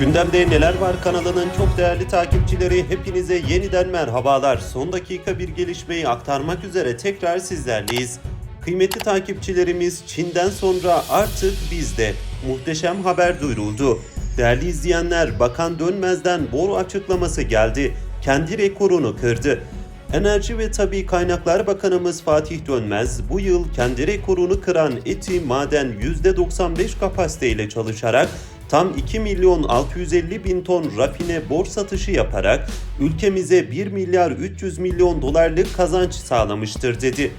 Gündemde Neler Var kanalının çok değerli takipçileri hepinize yeniden merhabalar. Son dakika bir gelişmeyi aktarmak üzere tekrar sizlerleyiz. Kıymetli takipçilerimiz Çin'den sonra artık bizde muhteşem haber duyuruldu. Değerli izleyenler Bakan Dönmez'den boru açıklaması geldi. Kendi rekorunu kırdı. Enerji ve Tabi Kaynaklar Bakanımız Fatih Dönmez bu yıl kendi rekorunu kıran eti maden %95 kapasiteyle çalışarak tam 2 milyon 650 bin ton rafine bor satışı yaparak ülkemize 1 milyar 300 milyon dolarlık kazanç sağlamıştır dedi.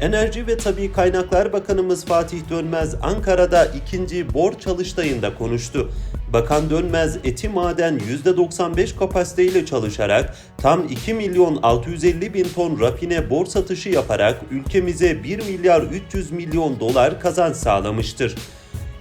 Enerji ve Tabi Kaynaklar Bakanımız Fatih Dönmez Ankara'da ikinci bor çalıştayında konuştu. Bakan Dönmez eti maden %95 kapasiteyle çalışarak tam 2 milyon 650 bin ton rafine bor satışı yaparak ülkemize 1 milyar 300 milyon dolar kazanç sağlamıştır.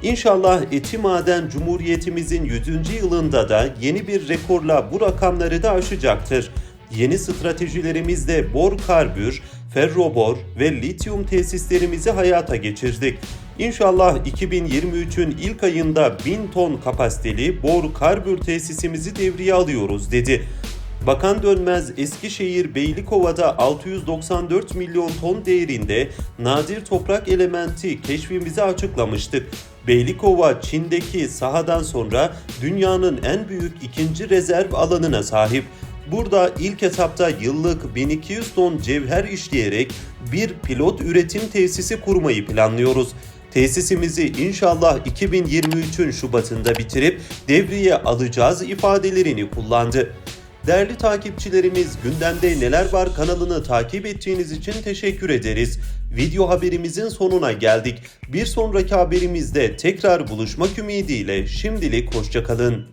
İnşallah Eti Maden Cumhuriyetimizin 100. yılında da yeni bir rekorla bu rakamları da aşacaktır. Yeni stratejilerimizde bor karbür, ferrobor ve lityum tesislerimizi hayata geçirdik. İnşallah 2023'ün ilk ayında 1000 ton kapasiteli bor karbür tesisimizi devreye alıyoruz dedi. Bakan Dönmez Eskişehir Beylikova'da 694 milyon ton değerinde nadir toprak elementi keşfimizi açıklamıştık. Beylikova Çin'deki sahadan sonra dünyanın en büyük ikinci rezerv alanına sahip. Burada ilk etapta yıllık 1200 ton cevher işleyerek bir pilot üretim tesisi kurmayı planlıyoruz. Tesisimizi inşallah 2023'ün Şubat'ında bitirip devreye alacağız ifadelerini kullandı. Değerli takipçilerimiz gündemde neler var kanalını takip ettiğiniz için teşekkür ederiz. Video haberimizin sonuna geldik. Bir sonraki haberimizde tekrar buluşmak ümidiyle şimdilik hoşçakalın.